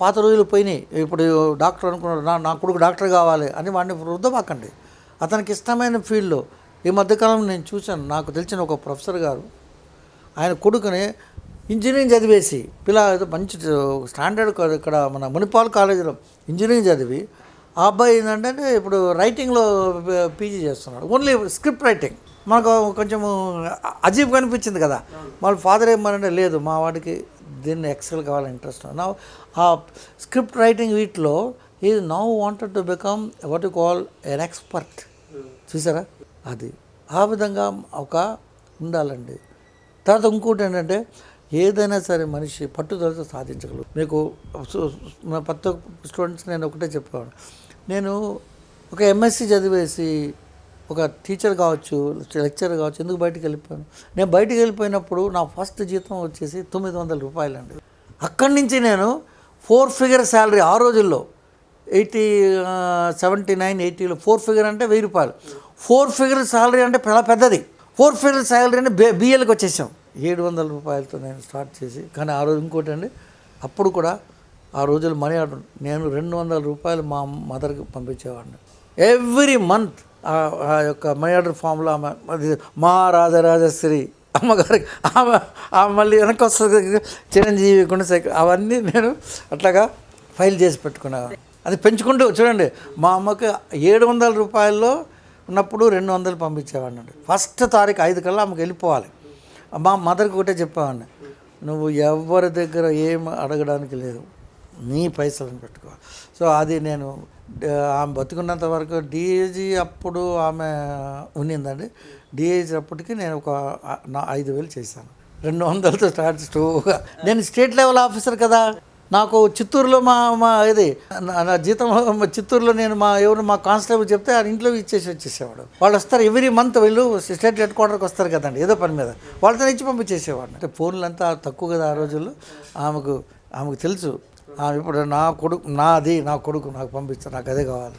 పాత రోజులు పోయినాయి. ఇప్పుడు డాక్టర్ అనుకున్నాడు నా నా కొడుకు డాక్టర్ కావాలి అని వాడిని వృద్ధమాకండి. అతనికి ఇష్టమైన ఫీల్డ్లో ఈ మధ్యకాలంలో నేను చూశాను నాకు తెలిసిన ఒక ప్రొఫెసర్ గారు ఆయన కొడుకుని ఇంజనీరింగ్ చదివేసి పిల్ల మంచి స్టాండర్డ్ ఇక్కడ మన మునిపాల్ కాలేజీలో ఇంజనీరింగ్ చదివి ఆ అబ్బాయి ఏంటంటే ఇప్పుడు రైటింగ్లో పీజీ చేస్తున్నాడు. Only script writing. మనకు కొంచెం అజీబ్ కనిపించింది కదా. వాళ్ళ ఫాదర్ ఏమనంటే లేదు మా వాడికి దీన్ని ఎక్సెల్ కావాలని ఇంట్రెస్ట్ నా ఆ స్క్రిప్ట్ రైటింగ్ వీటిలో ఈ now wanted to become what you call an expert చూసారా? అది. ఆ విధంగా ఒక ఉండాలండి. తర్వాత ఇంకోటి ఏంటంటే ఏదైనా సరే మనిషి పట్టుదలతో సాధించగలరు మీకు సు- ప్రతి ఒక్క స్టూడెంట్స్ నేను ఒకటే చెప్పేవాడు నేను ఒక ఎంఎస్సి చదివేసి ఒక టీచర్ కావచ్చు లెక్చర్ కావచ్చు ఎందుకు బయటికి వెళ్ళిపోయాను? నేను బయటికి వెళ్ళిపోయినప్పుడు నా ఫస్ట్ జీతం వచ్చేసి తొమ్మిది వందల రూపాయలండి. అక్కడి నుంచి నేను ఫోర్ ఫిగర్ శాలరీ ఆ రోజుల్లో ఎయిటీ సెవెంటీ నైన్ ఎయిటీలో ఫోర్ ఫిగర్ అంటే వెయ్యి రూపాయలు. ఫోర్ ఫిగర్ శాలరీ అంటే చాలా పెద్దది. ఫోర్ ఫిగర్ శాలరీ అంటే బే బిఎల్కి వచ్చేసాం. ఏడు వందల రూపాయలతో నేను స్టార్ట్ చేసి కానీ ఆ రోజు ఇంకోటి అండి అప్పుడు కూడా ఆ రోజులు మనీ ఆర్డర్ నేను రెండు వందల రూపాయలు మా మదర్కి పంపించేవాడిని. ఎవ్రీ మంత్ ఆ యొక్క మై ఆర్డర్ ఫామ్లో ఆమె అది మా రాజరాజశ్రీ అమ్మగారికి ఆమె ఆమె మళ్ళీ వెనక్కి వస్తుంది. చిరంజీవి గుణశేఖర్ అవన్నీ నేను అట్లాగా ఫైల్ చేసి పెట్టుకున్నాను. అది పెంచుకుంటూ చూడండి మా అమ్మకి ఏడు వందల రూపాయల్లో ఉన్నప్పుడు రెండు వందలు పంపించేవాడిని. ఫస్ట్ తారీఖు ఐదు కల్లా ఆమెకు వెళ్ళిపోవాలి. మా మదర్కి ఒకటే చెప్పేవాడిని నువ్వు ఎవరి దగ్గర ఏం అడగడానికి లేదు. నీ పైసలను పెట్టుకోవాలి సో అది నేను ఆమె బతుకున్నంత వరకు డిఏజీ అప్పుడు ఆమె ఉన్నిందండి. డిఏజీ అప్పటికి నేను ఒక ఐదు వేలు చేశాను. రెండు వందలతో స్టార్ట్ స్టోగా నేను స్టేట్ లెవెల్ ఆఫీసర్ కదా. నాకు చిత్తూరులో మా మా ఇది నా- నా జీతం మా చిత్తూరులో నేను మా ఎవరు మా కానిస్టేబుల్ చెప్తే ఆ ఇంట్లో ఇచ్చేసి వచ్చేసేవాడు. వాళ్ళు వస్తారు ఎవ్రీ మంత్ వీళ్ళు స్టేట్ హెడ్ క్వార్టర్కి వస్తారు కదండి ఏదో పని మీద. వాళ్ళతో ఇచ్చి పంపించేసేవాడు అంటే ఫోన్లు అంతా తక్కువ కదా ఆ రోజుల్లో. ఆమెకు ఆమెకు తెలుసు. ఇప్పుడు నా కొడుకు నాది నా కొడుకు నాకు పంపిస్తాను నాకు అదే కావాలి.